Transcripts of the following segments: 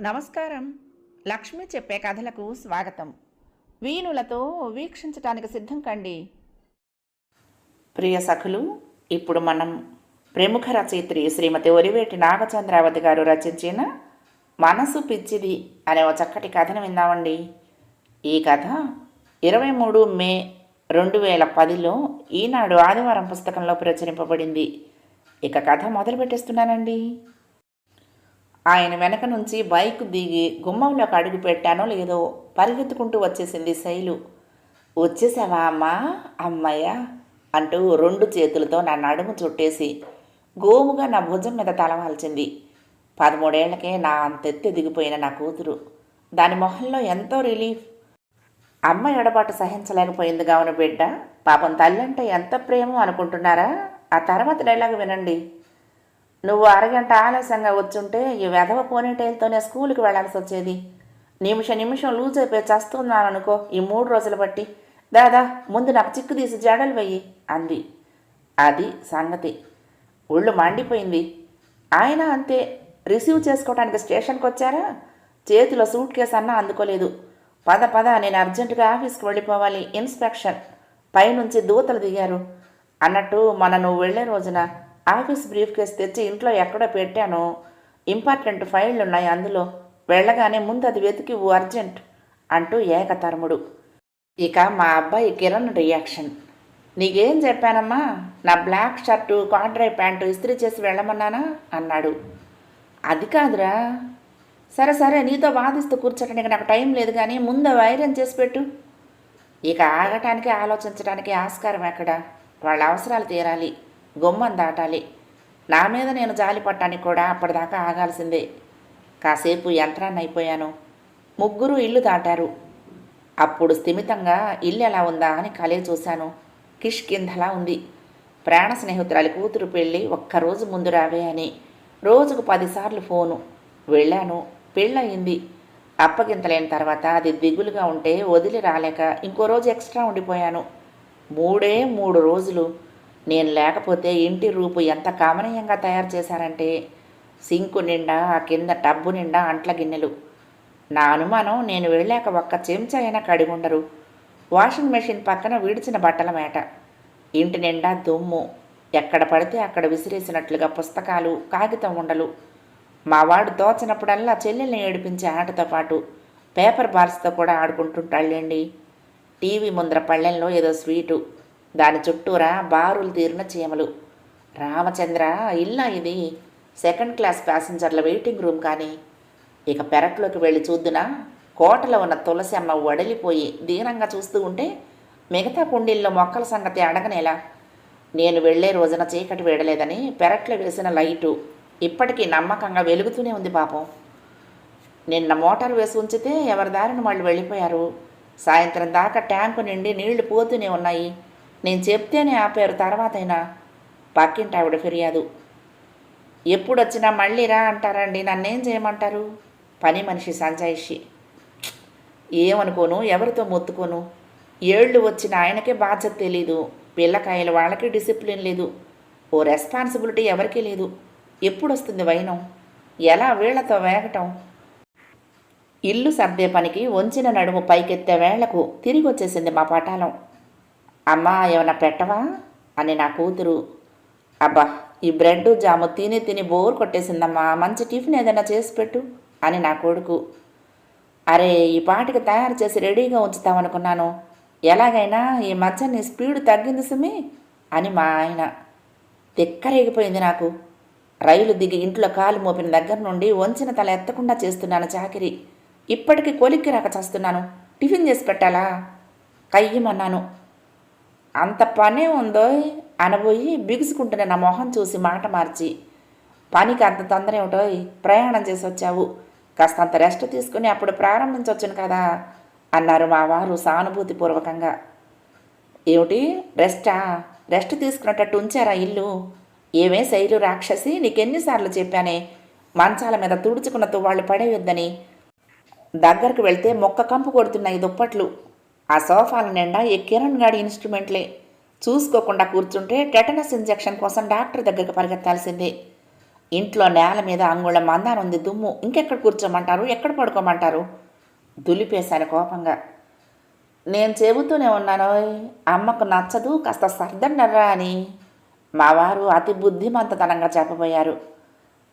నమస్కారం. లక్ష్మి చెప్పే కథలకు స్వాగతం. వీణులతో వీక్షించటానికి సిద్ధం కండి. ప్రియ సఖులు ఇప్పుడు మనం ప్రముఖ రచయిత్రి శ్రీమతి ఒరివేటి నాగచంద్రావతి గారు రచించిన మనసు పిచ్చిది అనే ఒక చక్కటి కథను విందామండి. ఈ కథ ఇరవై మూడు మే రెండు వేల పదిలో ఈనాడు ఆదివారం పుస్తకంలో ప్రచురింపబడింది. ఇక కథ మొదలు పెట్టేస్తున్నానండి ఆయన వెనక నుంచి బైక్ దిగి గుమ్మంలోకి అడుగు పెట్టానో లేదో పరిగెత్తుకుంటూ వచ్చేసింది శైలు. వచ్చేసావా అమ్మా? అమ్మయ్య! అంటూ రెండు చేతులతో నా నడుము చుట్టేసి గోముగా నా భుజం మీద తలవాల్చింది. పదమూడేళ్ళకే నా అంతెత్తి దిగిపోయిన నా కూతురు. దాని మొహంలో ఎంతో రిలీఫ్. అమ్మ ఎడబాటు సహించలేకపోయింది కావున బిడ్డ. పాపం తల్లంటే ఎంత ప్రేమో అనుకుంటున్నారా? ఆ తర్వాత డైలాగ్ వినండి. నువ్వు అరగంట ఆలస్యంగా వచ్చుంటే ఈ వెధవ పోనీటైల్తోనే స్కూల్కి వెళ్ళాల్సి వచ్చేది. నిమిష నిమిషం లూజ్ అయిపోయి చస్తున్నాను అనుకో ఈ మూడు రోజులు బట్టి. దాదా ముందు నాకు చిక్కు తీసి జడలు వెయ్యి అంది. అది సంగతి. ఒళ్ళు మండిపోయింది. ఆయన అంతే రిసీవ్ చేసుకోవడానికి స్టేషన్కి వచ్చారా? చేతిలో సూట్ కేసు అన్నా అందుకోలేదు. పద పద నేను అర్జెంటుగా ఆఫీస్కి వెళ్ళిపోవాలి ఇన్స్పెక్షన్. పైనుంచి దూతలు దిగారు. అన్నట్టు మన నువ్వు వెళ్ళే రోజున ఆఫీస్ బ్రీఫ్ కేస్ తెచ్చి ఇంట్లో ఎక్కడో పెట్టాను ఇంపార్టెంట్ ఫైళ్ళు ఉన్నాయి అందులో. వెళ్ళగానే ముందు అది వెతికి ఓ అర్జెంట్ అంటూ ఏకతరముడు. ఇక మా అబ్బాయి కిరణ్ రియాక్షన్ నీకేం చెప్పానమ్మా? నా బ్లాక్ షర్టు కాండ్రై ప్యాంటు ఇస్త్రీ చేసి వెళ్ళమన్నానా? అన్నాడు. అది కాదురా. సరే సరే నీతో వాదిస్తూ కూర్చోటానికి నాకు టైం లేదు కానీ ముందు వైరన్ చేసి పెట్టు. ఇక ఆగటానికి ఆలోచించడానికి ఆస్కారం ఎక్కడ? వాళ్ళ అవసరాలు తీరాలి. గుమ్మం దాటాలి. నా మీద నేను జాలి పట్టానికి కూడా అప్పటిదాకా ఆగాల్సిందే. కాసేపు యంత్రాన్ని అయిపోయాను. ముగ్గురు ఇల్లు దాటారు. అప్పుడు స్థిమితంగా ఇల్లు ఎలా ఉందా అని కలే చూశాను. కిష్ కిందలా ఉంది. ప్రాణ స్నేహితురాలి కూతురు పెళ్ళి ఒక్కరోజు ముందు రావే అని. రోజుకు పదిసార్లు ఫోను. వెళ్ళాను. పెళ్ళయింది. అప్పగింతలేని తర్వాత అది దిగులుగా ఉంటే వదిలి రాలేక ఇంకో రోజు ఎక్స్ట్రా ఉండిపోయాను. మూడే మూడు రోజులు నేను లేకపోతే ఇంటి రూపు ఎంత కామనీయంగా తయారు చేశారంటే సింకు నిండా ఆ కింద టబ్బు నిండా అంట్ల గిన్నెలు. నా అనుమానం నేను వెళ్ళాక ఒక్క చెంచా అయినా కడిగుండరు. వాషింగ్ మెషిన్ పక్కన విడిచిన బట్టల మేట. ఇంటి నిండా దుమ్ము. ఎక్కడ పడితే అక్కడ విసిరేసినట్లుగా పుస్తకాలు కాగితం ఉండలు. మా వాడు దోచినప్పుడల్లా చెల్లెల్ని ఏడిపించే ఆటతో పాటు పేపర్ బార్స్తో కూడా ఆడుకుంటుంటాళ్ళండి టీవీ ముందర పళ్ళెంలో ఏదో స్వీటు. దాని చుట్టూరా బారులు తీరిన చీమలు. రామచంద్ర ఇల్లా ఇది. సెకండ్ క్లాస్ ప్యాసింజర్ల వెయిటింగ్ రూమ్ కానీ. ఇక పెరట్లోకి వెళ్ళి చూద్దునా? కోటలో ఉన్న తులసి అమ్మ వడలిపోయి దీనంగా చూస్తూ ఉంటే మిగతా కుండీల్లో మొక్కల సంగతి అడగనేలా. నేను వెళ్ళే రోజున చీకటి వేడలేదని పెరట్లో వేసిన లైటు ఇప్పటికీ నమ్మకంగా వెలుగుతూనే ఉంది పాపం. నిన్న మోటార్ వేసి ఉంచితే ఎవరి దారిని వాళ్ళు వెళ్ళిపోయారు. సాయంత్రం దాకా ట్యాంకు నిండి నీళ్ళు పోతూనే ఉన్నాయి. నేను చెప్తేనే ఆపారు తర్వాతైనా పక్కింటి ఆవిడ ఫిర్యాదు. ఎప్పుడొచ్చినా మళ్ళీ రా అంటారండి నన్నేం చేయమంటారు? పని మనిషి సంజాయిషి. ఏమనుకోను ఎవరితో మొత్తుకోను? ఏళ్ళు వచ్చిన ఆయనకే బాధ్యత తెలీదు పిల్లకాయలు వాళ్ళకి డిసిప్లిన్ లేదు ఓ రెస్పాన్సిబిలిటీ ఎవరికీ లేదు. ఎప్పుడు వస్తుంది వైనం? ఎలా వీళ్ళతో వేగటం? ఇల్లు సర్దే పనికి వంచిన నడుము పైకెత్తే వేళ్ళకు తిరిగి వచ్చేసింది మా పటాలం అమ్మా ఏమైనా పెట్టవా? అని నా కూతురు అబ్బా ఈ బ్రెడ్ జాము తిని తిని బోర్ కొట్టేసిందమ్మా మంచి టిఫిన్ ఏదైనా చేసి పెట్టు అని నా కొడుకు. అరే ఈ పాటికి తయారు చేసి రెడీగా ఉంచుతామనుకున్నాను. ఎలాగైనా ఈ మధ్య నీ స్పీడ్ తగ్గింది సుమి అని మా ఆయన తిక్కరేగిపోయింది నాకు. రైలు దిగి ఇంట్లో కాలు మోపిన దగ్గర నుండి వంచిన తల ఎత్తకుండా చేస్తున్నాను చాకిరి. ఇప్పటికి కొలిక్కి రాక చేస్తున్నాను. టిఫిన్ చేసి పెట్టాలా? కయ్యమన్నాను. అంత పనే ఉందో అనబోయి బిగుసుకుంటున్న నా మొహం చూసి మాట మార్చి పనికి అంత తొందర ఏమిటో ప్రయాణం చేసి వచ్చావు. కాస్తంత రెస్ట్ తీసుకుని అప్పుడు ప్రారంభించవచ్చును కదా అన్నారు మా వారు సానుభూతిపూర్వకంగా. ఏమిటి? రెస్టా రెస్ట్ తీసుకున్నట్టు ఉంచారా ఇల్లు? ఏమే శైలు రాక్షసి? నీకెన్నిసార్లు చెప్పానే మంచాల మీద తుడుచుకున్న వాళ్ళు పడేయొద్దని. దగ్గరకు వెళ్తే మొక్క కంపు కొడుతున్నాయి దుప్పట్లు. ఆ సోఫాల నిండా ఈ కిరణ్ గాడి ఇన్స్ట్రుమెంట్లే. చూసుకోకుండా కూర్చుంటే టెటనస్ ఇంజెక్షన్ కోసం డాక్టర్ దగ్గరికి పరిగెత్తాల్సిందే. ఇంట్లో నేల మీద అంగుళం మందారం ఉంది దుమ్ము. ఇంకెక్కడ కూర్చోమంటారు? ఎక్కడ పడుకోమంటారు? దులిపేశాను కోపంగా. నేను చెబుతూనే ఉన్నాను అమ్మకు నచ్చదు కాస్త సర్దండర్రా అని. మా వారు అతి బుద్ధిమంతతనంగా చెప్పబోయారు.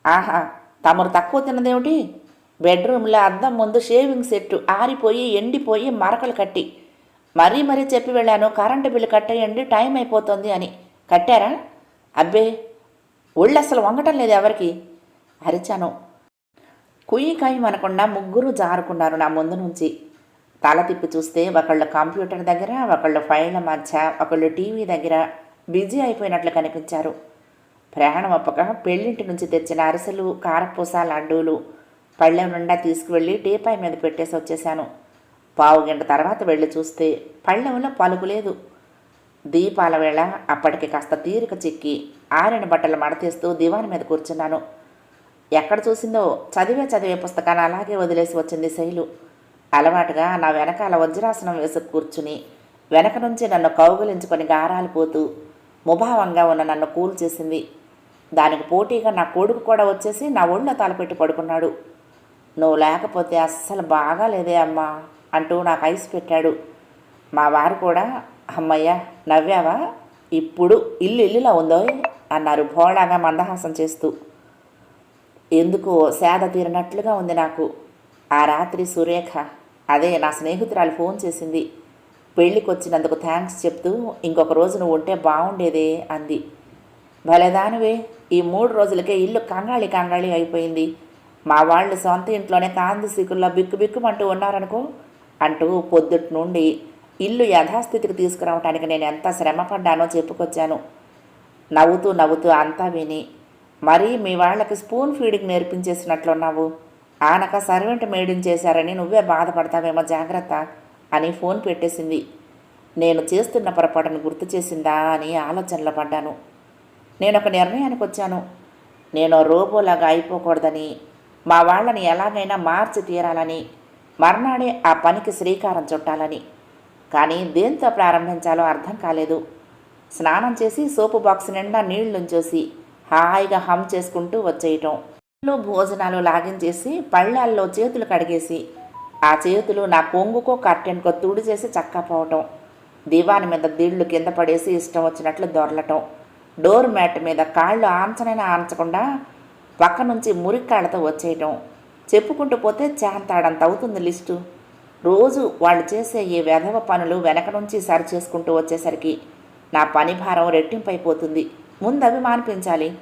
ఆహా తమరు తక్కువ తినదేమిటి బెడ్రూమ్లో అద్దం ముందు షేవింగ్ సెట్ ఆరిపోయి ఎండిపోయి మరకలు కట్టి. మరీ మరీ చెప్పి వెళ్ళాను. కరెంటు బిల్లు కట్టేయండి టైం అయిపోతుంది అని. కట్టారా? అబ్బే ఒళ్ళు అసలు వంగటం లేదు ఎవరికి? అరిచాను. కుయ్యి కాయం అనకుండా ముగ్గురు జారుకున్నారు నా ముందు నుంచి. తల తిప్పి చూస్తే ఒకళ్ళు కంప్యూటర్ దగ్గర ఒకళ్ళు ఫైళ్ళ మధ్య ఒకళ్ళు టీవీ దగ్గర. బిజీ అయిపోయినట్లు కనిపించారు. ప్రయాణం ఒప్పక పెళ్ళింటి నుంచి తెచ్చిన అరిసెలు కారపూస లడ్డూలు పళ్ళెం నిండా తీసుకువెళ్ళి టీపాయ్ మీద పెట్టేసి వచ్చేసాను పావు గంట తర్వాత వెళ్ళి చూస్తే పళ్ళెంలో పలుకు లేదు. దీపాల వేళ అప్పటికి కాస్త తీరిక చిక్కి ఆరిన బట్టలు మడతీస్తూ దివాన్ మీద కూర్చున్నాను. ఎక్కడ చూసిందో చదివే చదివే పుస్తకాన్ని అలాగే వదిలేసి వచ్చింది శైలు. అలవాటుగా నా వెనకాల వజ్రాసనం వేసి కూర్చుని వెనక నుంచి నన్ను కౌగులించుకొని గారాలు పోతూ ముభావంగా ఉన్న నన్ను కూల్ చేసింది. దానికి పోటీగా నా కొడుకు కూడా వచ్చేసి నా ఒళ్ళో తలపెట్టి పడుకున్నాడు. నువ్వు లేకపోతే అస్సలు బాగాలేదే అమ్మా. అంటూ నాకు ఐస్ పెట్టాడు. మా వారు కూడా అమ్మయ్య నవ్వావా? ఇప్పుడు ఇల్లు ఇల్లులా ఉందో? అన్నారు భోళాగా మందహాసం చేస్తూ. ఎందుకో సేద తీరినట్లుగా ఉంది నాకు. ఆ రాత్రి సురేఖ అదే నా స్నేహితురాలు ఫోన్ చేసింది. పెళ్ళికి వచ్చినందుకు థ్యాంక్స్ చెప్తూ ఇంకొక రోజు నువ్వు ఉంటే బాగుండేదే అంది. భలేదానివే ఈ మూడు రోజులకే ఇల్లు కంగాళి కంగాళి అయిపోయింది. మా వాళ్ళు సొంత ఇంట్లోనే కాంతి సిక్కుల్లో బిక్కు బిక్కుమంటూ ఉన్నారనుకో అంటూ పొద్దుటి నుండి ఇల్లు యథాస్థితికి తీసుకురావటానికి నేను ఎంత శ్రమపడ్డానో చెప్పుకొచ్చాను. నవ్వుతూ నవ్వుతూ అంతా విని మరీ మీ వాళ్ళకి స్పూన్ ఫీడింగ్ నేర్పించేసినట్లున్నావు? ఆనక సర్వెంట్ మేడింగ్ చేశారని నువ్వే బాధపడతావేమో జాగ్రత్త అని ఫోన్ పెట్టేసింది. నేను చేస్తున్న పొరపాటును గుర్తు చేసిందా అని ఆలోచనలో పడ్డాను. నేను ఒక నిర్ణయానికి వచ్చాను. నేను రోబోలాగా అయిపోకూడదని మా వాళ్ళని ఎలాగైనా మార్చి తీరాలని మర్నాడే ఆ పనికి శ్రీకారం చుట్టాలని. కానీ దేంతో ప్రారంభించాలో అర్థం కాలేదు. స్నానం చేసి సోపు బాక్స్ నిండా నీళ్ళుంచేసి హాయిగా హమ్ చేసుకుంటూ వచ్చేయటం. ఇల్లు భోజనాలు లాగించేసి పళ్ళాల్లో చేతులు కడిగేసి ఆ చేతులు నా కొంగుకో కర్టెన్కో తుడి చేసి చక్కపోవటం. దివాని మీద దీళ్ళు కింద పడేసి ఇష్టం వచ్చినట్లు దొరలటం. డోర్ మ్యాట్ మీద కాళ్ళు ఆంచనైనా ఆంచకుండా పక్క నుంచి మురికాళ్ళతో వచ్చేయటం. చెప్పుకుంటూ పోతే చాంతాడంత అవుతుంది లిస్టు. రోజు వాళ్ళు చేసే ఈ వెధవ పనులు వెనక నుంచి సరి చేసుకుంటూ వచ్చేసరికి నా పని భారం రెట్టింపైపోతుంది. ముందు అవి మానిపించాలి.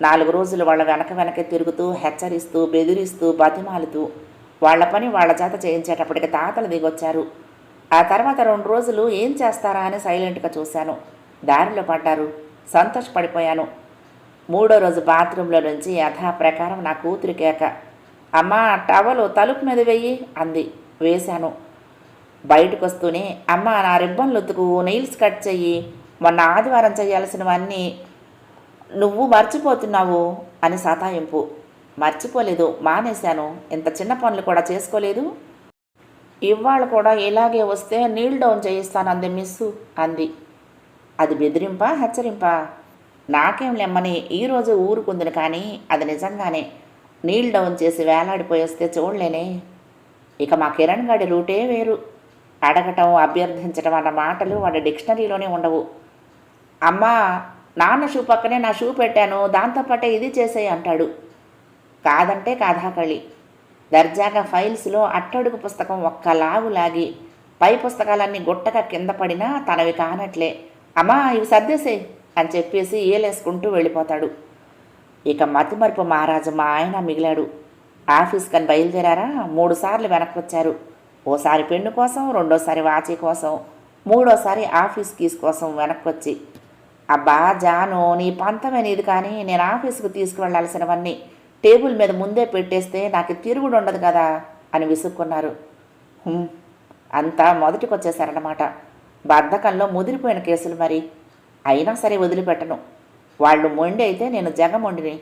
నాలుగు రోజులు వాళ్ళ వెనక వెనక తిరుగుతూ హెచ్చరిస్తూ బెదిరిస్తూ బతిమాలుతూ వాళ్ళ పని వాళ్ళ చేత చేయించేటప్పటికి తాతలు దిగొచ్చారు. ఆ తర్వాత రెండు రోజులు ఏం చేస్తారా అని సైలెంట్గా చూశాను. దారిలో పడ్డారు. సంతోషపడిపోయాను. మూడో రోజు బాత్రూంలో నుంచి యథాప్రకారం నా కూతురికేక అమ్మా టవలు తలుపు మీద వెయ్యి అంది. వేశాను. బయటకు వస్తూనే అమ్మ నా రిబ్బన్లు ఉతుకు నెయిల్స్ కట్ చెయ్యి. మొన్న ఆదివారం చేయాల్సినవన్నీ నువ్వు మర్చిపోతున్నావు అని సతాయింపు. మర్చిపోలేదు మానేశాను. ఇంత చిన్న పనులు కూడా చేసుకోలేదు? ఇవాళ కూడా ఇలాగే వస్తే నీల్ డౌన్ చేయిస్తాను అంది మిస్సు అంది. అది బెదిరింపా హెచ్చరింపా? నాకేం లెమ్మని ఈరోజు ఊరుకుందిని కానీ అది నిజంగానే. నీళ్ళు డౌన్ చేసి వేలాడిపోయి వస్తే చూడలేనే. ఇక మా కిరణ్ గడి రూటే వేరు. అడగటం అభ్యర్థించటం అన్న మాటలు వాడి డిక్షనరీలోనే ఉండవు. అమ్మా నాన్న షూ పక్కనే నా షూ పెట్టాను దాంతోపాటే ఇది చేసేయి అంటాడు. కాదంటే కాధాకళి. దర్జాగా ఫైల్స్లో అట్టడుగు పుస్తకం ఒక్క లాగు లాగి పై పుస్తకాలన్నీ గుట్టగా కింద పడినా తనవి కానట్లే. అమ్మా ఇవి సర్దేసే అని చెప్పేసి ఏలేసుకుంటూ వెళ్ళిపోతాడు. ఇక మతిమరుపు మహారాజు మా ఆయన మిగిలాడు. ఆఫీస్కని బయలుదేరారా? మూడుసార్లు వెనక్కొచ్చారు. వెనక్కి వచ్చారు ఓసారి పెన్ను కోసం రెండోసారి వాచి కోసం మూడోసారి ఆఫీస్ కీస్ కోసం వెనక్కి వచ్చి అబ్బా జాను నీ పంతమే కానీ నేను ఆఫీస్కు తీసుకువెళ్ళాల్సినవన్నీ టేబుల్ మీద ముందే పెట్టేస్తే నాకు తిరుగుడు ఉండదు కదా? అని విసుక్కున్నారు. అంతా మొదటికొచ్చేసారన్నమాట. బద్ధకంలో ముదిరిపోయిన కేసులు మరి. అయినా సరే వదిలిపెట్టను. వాళ్ళు మొండి అయితే నేను జగమొండిని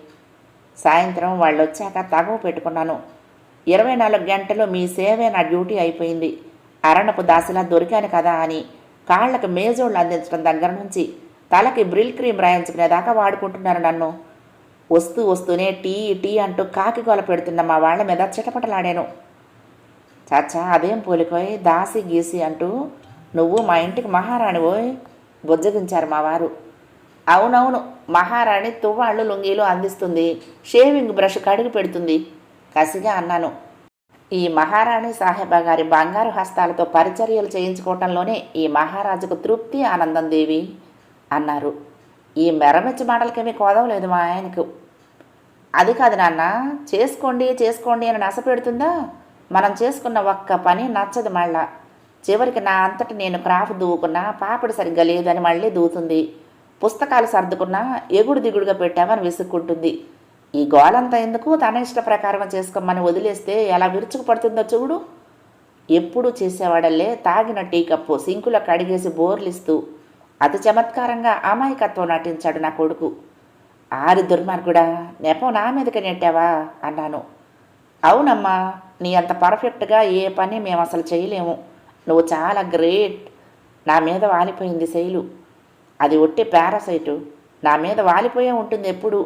సాయంత్రం వాళ్ళు వచ్చాక తగవు పెట్టుకున్నాను. ఇరవై నాలుగు గంటలు మీ సేవే నా డ్యూటీ అయిపోయింది. అరణపు దాసిలా దొరికాను కదా అని కాళ్ళకు మేజోళ్ళు అందించడం దగ్గర నుంచి తలకి బ్రిల్ క్రీమ్ రాయించుకునేదాకా వాడుకుంటున్నారు నన్ను. వస్తూ వస్తూనే టీ టీ అంటూ కాకి గోల పెడుతున్న మా వాళ్ళ మీద చిటపటలాడాను. చాచా అదేం పోలికోయ్ దాసి గీసి అంటూ నువ్వు మా ఇంటికి మహారాణి ఓయ్ బుజ్జగించారు మా వారు. అవునవును మహారాణి తువ్వాళ్ళు లుంగీలు అందిస్తుంది. షేవింగ్ బ్రష్ కడిగి పెడుతుంది. కసిగా అన్నాను. ఈ మహారాణి సాహెబా గారి బంగారు హస్తాలతో పరిచర్యలు చేయించుకోవటంలోనే ఈ మహారాజుకు తృప్తి ఆనందం దేవి అన్నారు. ఈ మెరమెచ్చి మాటలకేమీ కోదవలేదు మా ఆయనకు. అది కాదు నాన్న చేసుకోండి చేసుకోండి అని నస పెడుతుందా? మనం చేసుకున్న ఒక్క పని నచ్చదు మళ్ళా. చివరికి నా అంతటి నేను క్రాఫ్ దూకున్నా పాపిడి సరిగ్గా లేదని మళ్ళీ దూతుంది. పుస్తకాలు సర్దుకున్నా ఎగుడు దిగుడుగా పెట్టామని విసుక్కుంటుంది. ఈ గోలంతా ఎందుకు? తన ఇష్ట ప్రకారం చేసుకోమని వదిలేస్తే ఎలా విరుచుకుపడుతుందో చూడు. ఎప్పుడూ చేసేవాడల్లే తాగిన టీ కప్పు సింకులో కడిగేసి బోర్లిస్తూ అతి చమత్కారంగా అమాయకత్వం నటించాడు నా కొడుకు. ఆరి దుర్మార్గుడా నెపం నా మీదకి నెట్టావా? అన్నాను. అవునమ్మా నీ అంత పర్ఫెక్ట్గా ఏ పని మేము అసలు చేయలేము. నువ్వు చాలా గ్రేట్. నా మీద వాలిపోయింది శైలు. అది ఒట్టి పారాసైటు. నా మీద వాలిపోయే ఉంటుంది ఎప్పుడు.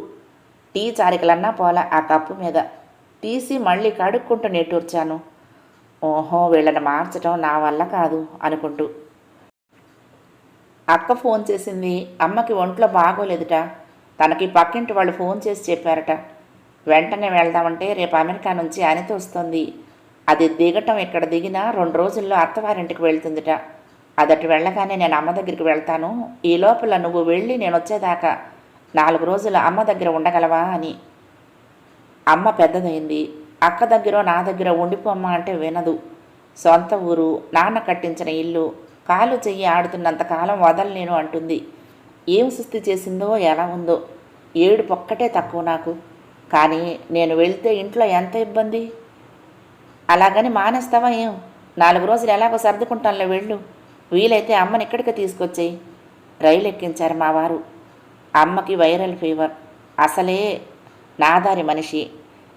టీ చారికలన్నా పోలా ఆ కప్పు మీద. తీసి మళ్ళీ కడుక్కుంటూ నెట్టూర్చాను. ఓహో వీళ్ళని మార్చటం నా వల్ల కాదు అనుకుంటూ. అక్క ఫోన్ చేసింది. అమ్మకి ఒంట్లో బాగోలేదుట. తనకి పక్కింటి వాళ్ళు ఫోన్ చేసి చెప్పారట. వెంటనే వెళ్దామంటే రేపు అమెరికా నుంచి అనిత వస్తుంది. అది దిగటం ఇక్కడ దిగినా రెండు రోజుల్లో అత్తవారింటికి వెళ్తుందిట. అదటి వెళ్ళగానే నేను అమ్మ దగ్గరికి వెళ్తాను. ఈ లోపల నువ్వు వెళ్ళి నేను వచ్చేదాకా నాలుగు రోజులు అమ్మ దగ్గర ఉండగలవా అని. అమ్మ పెద్దదైంది. అక్క దగ్గర నా దగ్గర ఉండిపోమ్మ అంటే వినదు. సొంత ఊరు నాన్న కట్టించిన ఇల్లు కాలు చెయ్యి ఆడుతున్నంత కాలం వదలలేను అంటుంది. ఏం సుస్థి చేసిందో ఎలా ఉందో. ఏడు పొక్కటే తక్కువ నాకు. కానీ నేను వెళ్తే ఇంట్లో ఎంత ఇబ్బంది? అలాగని మానేస్తావా ఏం? నాలుగు రోజులు ఎలాగో సర్దుకుంటానులే వెళ్ళు. వీలైతే అమ్మని ఇక్కడికి తీసుకొచ్చేయి? రైలు ఎక్కించారు మా వారు. అమ్మకి వైరల్ ఫీవర్. అసలే నాదారి మనిషి.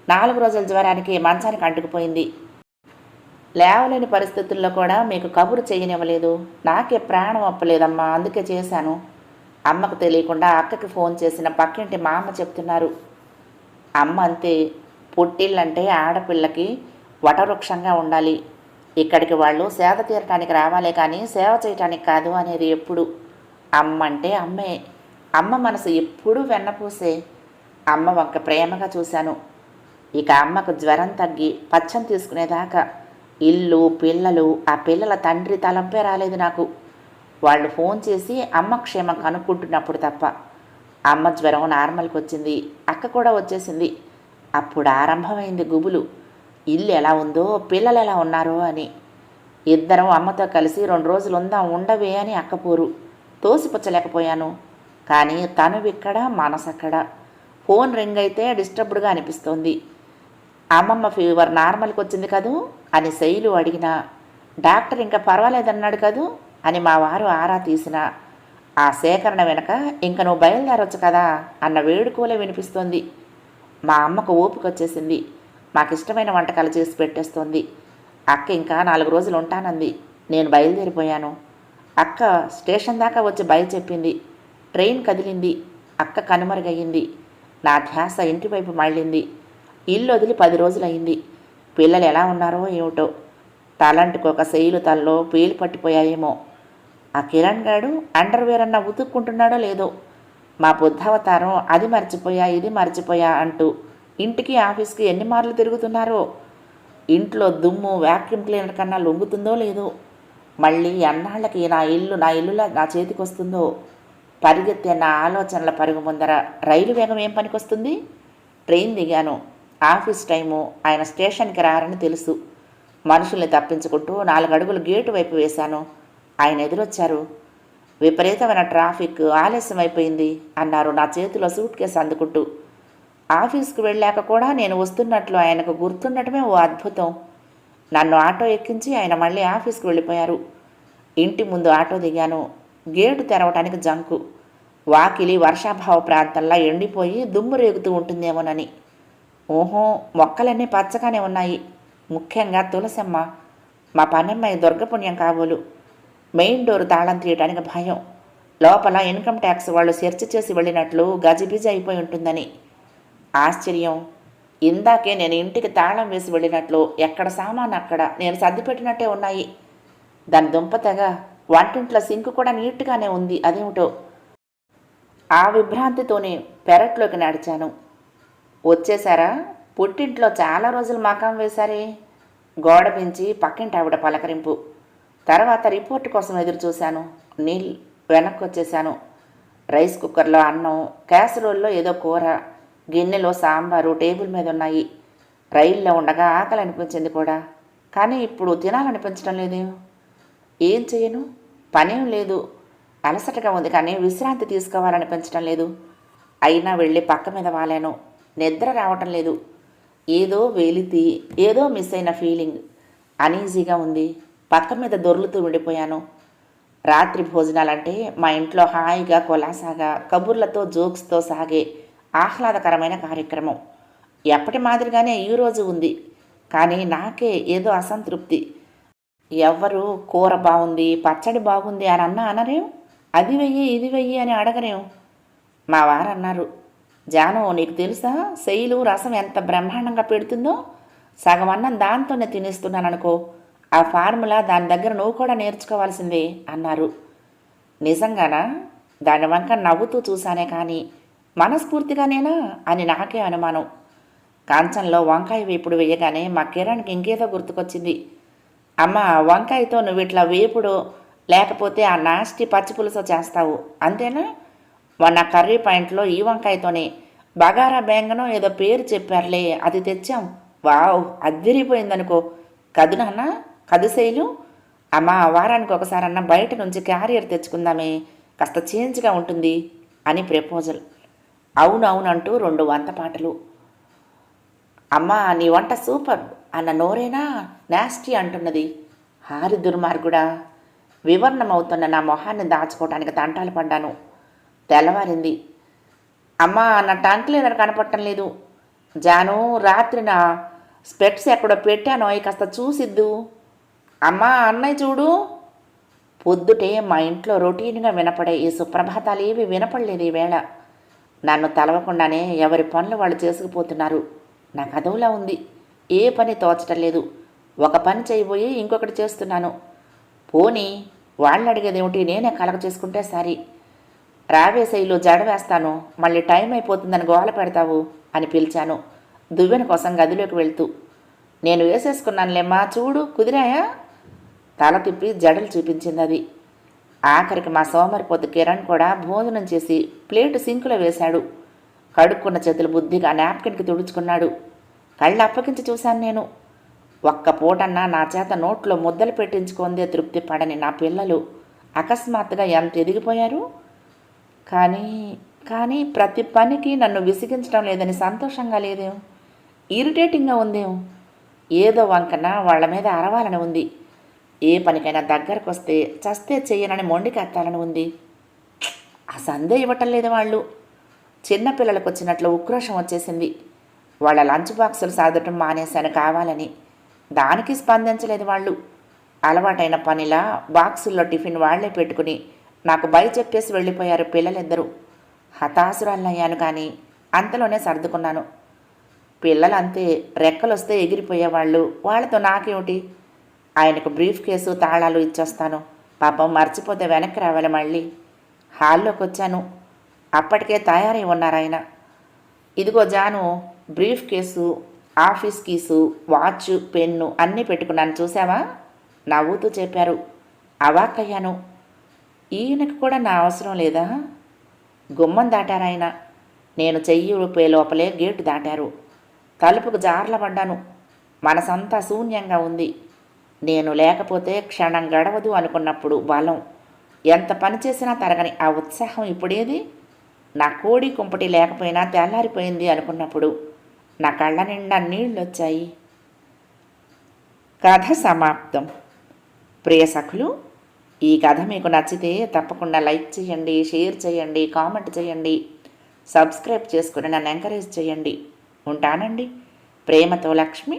నాలుగు రోజుల జ్వరానికి మంచానికి అంటుకుపోయింది. లేవలేని పరిస్థితుల్లో కూడా మీకు కబురు చేయనివ్వలేదు. నాకే ప్రాణం అప్పలేదమ్మా అందుకే చేశాను. అమ్మకు తెలియకుండా అక్కకి ఫోన్ చేసిన పక్కింటి మా అమ్మ చెప్తున్నారు. అమ్మ అంతే పుట్టిళ్ళంటే ఆడపిల్లకి వటవృక్షంగా ఉండాలి. ఇక్కడికి వాళ్ళు సేద తీరటానికి రావాలే కానీ సేవ చేయటానికి కాదు అనేది ఎప్పుడు అమ్మ అంటే అమ్మే. అమ్మ మనసు ఎప్పుడూ వెన్నపూసే. అమ్మ వంక ప్రేమగా చూశాను. ఇక అమ్మకు జ్వరం తగ్గి పచ్చం తీసుకునేదాకా ఇల్లు పిల్లలు ఆ పిల్లల తండ్రి తలంపే రాలేదు నాకు. వాళ్ళు ఫోన్ చేసి అమ్మ క్షేమం కనుక్కుంటున్నప్పుడు తప్ప. అమ్మ జ్వరం నార్మల్కి వచ్చింది అక్క కూడా వచ్చేసింది. అప్పుడు ఆరంభమైంది గుబులు. ఇల్లు ఎలా ఉందో పిల్లలు ఎలా ఉన్నారో అని. ఇద్దరం అమ్మతో కలిసి రెండు రోజులు ఉందాం ఉండవే అని అక్కపోరు. తోసిపుచ్చలేకపోయాను. కానీ తను ఇక్కడ మనసక్కడ ఫోన్ రింగ్ అయితే డిస్టర్బ్డ్గా అనిపిస్తోంది. అమ్మమ్మ ఫీవర్ నార్మల్కి వచ్చింది కదూ అని శైలు అడిగినా. డాక్టర్ ఇంకా పర్వాలేదన్నాడు కదూ అని మా వారు ఆరా తీసిన. ఆ సేకరణ వెనక ఇంక నువ్వు బయలుదేరొచ్చు కదా అన్న వేడుకోలే వినిపిస్తోంది. మా అమ్మకు ఓపికొచ్చేసింది మాకు ఇష్టమైన వంటకాలు చేసి పెట్టేస్తోంది. అక్క ఇంకా నాలుగు రోజులు ఉంటానంది. నేను బయలుదేరిపోయాను. అక్క స్టేషన్ దాకా వచ్చి బయలు చెప్పింది. ట్రైన్ కదిలింది. అక్క కనుమరుగయ్యింది. నా ధ్యాస ఇంటివైపు మళ్ళింది. ఇల్లు వదిలి పది రోజులయ్యింది. పిల్లలు ఎలా ఉన్నారో ఏమిటో. తలంటికి ఒక శైలు తల్లో పేలు పట్టిపోయాయేమో. ఆ కిరణ్ గాడు అండర్వేర్ అన్న ఉతుక్కుంటున్నాడో లేదో. మా బుద్ధావతారం అది మర్చిపోయా ఇది మర్చిపోయా అంటూ ఇంటికి ఆఫీస్కి ఎన్ని మార్లు తిరుగుతున్నారో? ఇంట్లో దుమ్ము వ్యాక్యూమ్ క్లీనర్ కన్నా లొంగుతుందో లేదో? మళ్ళీ అన్నాళ్ళకి నా ఇల్లు నా ఇల్లులా నా చేతికి వస్తుందో పరిగెత్తే నా ఆలోచనల పరుగు ముందర రైలు వేగం ఏం పనికొస్తుంది? ట్రైన్ దిగాను. ఆఫీస్ టైము ఆయన స్టేషన్కి రారని తెలుసు. మనుషుల్ని తప్పించుకుంటూ నాలుగు అడుగులు గేటు వైపు వేశాను. ఆయన ఎదురొచ్చారు. విపరీతమైన ట్రాఫిక్ ఆలస్యం అయిపోయింది అన్నారు నా చేతిలో సూట్ కేసు అందుకుంటూ. ఆఫీస్కి వెళ్ళాక కూడా నేను వస్తున్నట్లు ఆయనకు గుర్తుండటమే ఓ అద్భుతం. నన్ను ఆటో ఎక్కించి ఆయన మళ్ళీ ఆఫీస్కి వెళ్ళిపోయారు. ఇంటి ముందు ఆటో దిగాను. గేటు తెరవటానికి జంకు. వాకిలి వర్షాభావ ప్రాంతంలో ఎండిపోయి దుమ్ము రేగుతూ ఉంటుందేమోనని. ఓహో మొక్కలన్నీ పచ్చగానే ఉన్నాయి. ముఖ్యంగా తులసమ్మ. మా పనమ్మాయి దుర్గపుణ్యం కాబోలు. మెయిన్ డోర్ తాళం తీయటానికి భయం. లోపల ఇన్కమ్ ట్యాక్స్ వాళ్ళు సెర్చ్ చేసి వెళ్ళినట్లు గజిబిజి అయిపోయి ఉంటుందని. ఆశ్చర్యం. ఇందాకే నేను ఇంటికి తాళం వేసి వెళ్ళినట్లు ఎక్కడ సామాన్ అక్కడ నేను సర్దిపెట్టినట్టే ఉన్నాయి. దాని దుంపతగా వంటింట్లో సింక్ కూడా నీట్గానే ఉంది అదేమిటో. ఆ విభ్రాంతితోనే పెరట్లోకి నడిచాను. వచ్చేసారా పుట్టింట్లో చాలా రోజులు మకాం వేశారే? గోడ పెంచి పక్కింటి ఆవిడ పలకరింపు. తర్వాత రిపోర్ట్ కోసం ఎదురు చూశాను నీళ్ళు వెనక్కి వచ్చేసాను రైస్ కుక్కర్లో అన్నం క్యాసరోల్లో ఏదో కూర గిన్నెలో సాంబారు టేబుల్ మీద ఉన్నాయి. రైల్లో ఉండగా ఆకలి అనిపించింది కూడా. కానీ ఇప్పుడు తినాలనిపించడం లేదు. ఏం చేయను? పనేం లేదు. అలసటగా ఉంది కానీ విశ్రాంతి తీసుకోవాలనిపించడం లేదు. అయినా వెళ్ళి పక్క మీద వాలాను. నిద్ర రావటం లేదు. ఏదో వేలితి ఏదో మిస్ అయిన ఫీలింగ్. అనీజీగా ఉంది. పక్క మీద దొర్లుతూ ఉండిపోయాను. రాత్రి భోజనాలంటే మా ఇంట్లో హాయిగా కొలాసాగా కబుర్లతో జోక్స్తో సాగే ఆహ్లాదకరమైన కార్యక్రమం. ఎప్పటి మాదిరిగానే ఈ రోజు ఉంది. కానీ నాకే ఏదో అసంతృప్తి. ఎవ్వరు కూర బాగుంది పచ్చడి బాగుంది అని అన్నా అనరేం? అది వెయ్యి ఇది వెయ్యి అని అడగరేం? మా వారు అన్నారు జాను నీకు తెలుసా? శైలు రసం ఎంత బ్రహ్మాండంగా పెడుతుందో? సగం అన్నం దాంతోనే తినేస్తున్నాను అనుకో ఆ ఫార్ములా దాని దగ్గర నువ్వు కూడా నేర్చుకోవాల్సిందే అన్నారు. నిజంగానా? దాని వంక నవ్వుతూ చూశానే కానీ మనస్ఫూర్తిగానేనా అని నాకే అనుమానం. కాంచంలో వంకాయ వేపుడు వేయగానే మా కిరణ్కి ఇంకేదో గుర్తుకొచ్చింది. అమ్మ వంకాయతో నువ్వు ఇట్లా వేపుడు లేకపోతే ఆ నాస్టి పచ్చి పులుసు చేస్తావు అంతేనా? మొన్న కర్రీ పాయింట్లో ఈ వంకాయతోనే. బగారా బెంగనో ఏదో పేరు చెప్పారులే అది తెచ్చాం. వావ్ అద్దిరిపోయిందనుకో కదు నాన్న కదు శైలు. అమ్మా వారానికి ఒకసారన్నా బయట నుంచి క్యారియర్ తెచ్చుకుందామే కాస్త చేంజ్గా ఉంటుంది అని ప్రపోజల్. అవునవునంటూ రెండు వంత పాటలు. అమ్మా నీ వంట సూపర్. అన్న నోరేనా? నాస్టీ అంటున్నది. హారి దుర్మార్గుడా వివరణమవుతున్న నా మొహాన్ని దాచుకోవటానికి తంటాలు పడ్డాను. తెల్లవారింది. అమ్మా నా టంక్ క్లీనర్ కనపడటం లేదు. జాను రాత్రి నా స్పెట్స్ ఎక్కడో పెట్టానో అవి కాస్త చూసిద్దు. అమ్మా అన్నయ్య చూడు. పొద్దుటే మా ఇంట్లో రొటీన్గా వినపడే ఈ సుప్రభాతాలు ఏవి వినపడలేదు ఈ వేళ. నన్ను తలవకుండానే ఎవరి పనులు వాళ్ళు చేసుకుపోతున్నారు. నాకు కదవులా ఉంది. ఏ పని తోచటం లేదు. ఒక పని చేయబోయి ఇంకొకటి చేస్తున్నాను. పోనీ వాళ్ళు అడిగేదేమిటి నేనే కలగ చేసుకుంటే సరి. రావేశైలో జడ వేస్తాను. మళ్ళీ టైం అయిపోతుందని గోల పెడతావు? అని పిలిచాను. దువ్వెన కోసం గదిలోకి వెళ్తూ. నేను వేసేసుకున్నానులేమ్మా చూడు కుదిరాయా? తల తిప్పి జడలు చూపించింది అది ఆఖరికి మా సోమరిపోతు కిరణ్ కూడా భోజనం చేసి ప్లేటు సింకులో వేశాడు. కడుక్కున్న చేతులు బుద్ధిగా నాప్కిన్కి తుడుచుకున్నాడు. కళ్ళు అప్పగించి చూశాను నేను. ఒక్క పూటన్నా నా చేత నోట్లో ముద్దలు పెట్టించుకుందే తృప్తి పడని నా పిల్లలు. అకస్మాత్తుగా ఎంత ఎదిగిపోయారు? కానీ కానీ ప్రతి పనికి నన్ను విసిగించడం లేదని సంతోషంగా లేదేం? ఇరిటేటింగ్గా ఉందేం? ఏదో వంకన వాళ్ళ మీద అరవాలని ఉంది. ఏ పనికైనా దగ్గరకు వస్తే చస్తే చేయనని మొండికెత్తాలని ఉంది. ఆ సందే ఇవ్వటం లేదు వాళ్ళు. చిన్నపిల్లలకు వచ్చినట్లు ఉక్రోషం వచ్చేసింది. వాళ్ళ లంచ్ బాక్సులు సాదటం మానేశాను కావాలని. దానికి స్పందించలేదు వాళ్ళు. అలవాటైన పనిలా బాక్సుల్లో టిఫిన్ వాళ్ళే పెట్టుకుని నాకు బై చెప్పేసి వెళ్ళిపోయారు పిల్లలిద్దరూ. హతాశురాలయ్యాను కానీ అంతలోనే సర్దుకున్నాను. పిల్లలు అంతే రెక్కలొస్తే ఎగిరిపోయేవాళ్ళు. వాళ్ళతో నాకేమిటి? ఆయనకు బ్రీఫ్ కేసు తాళాలు ఇచ్చొస్తాను. పాపం మర్చిపోతే వెనక్కి రావాలి మళ్ళీ. హాల్లోకి వచ్చాను. అప్పటికే తయారై ఉన్నారాయన ఇదిగో Janu brief case office keys watch pen అన్నీ పెట్టుకున్నాను చూసావా? నవ్వుతూ చెప్పారు. అవాక్కయ్యాను. ఈయనకు కూడా నా అవసరం లేదా? గుమ్మం దాటారాయన నేను చెయ్యి ఊపే లోపలే గేటు దాటారు. తలుపుకు జార్ల పడ్డాను మనసంతా శూన్యంగా ఉంది. నేను లేకపోతే క్షణం గడవదు అనుకున్నప్పుడు బలం. ఎంత పని చేసినా తరగని ఆ ఉత్సాహం ఇప్పుడేది? నా కోడి కుంపటి లేకపోయినా తెల్లారిపోయింది అనుకున్నప్పుడు నా కళ్ళ నిండా నీళ్ళు వచ్చాయి కథ సమాప్తం. ప్రియ సఖులు ఈ కథ మీకు నచ్చితే తప్పకుండా లైక్ చేయండి షేర్ చేయండి కామెంట్ చేయండి సబ్స్క్రైబ్ చేసుకుని నన్ను ఎంకరేజ్ చేయండి. ఉంటానండి. ప్రేమతో లక్ష్మి.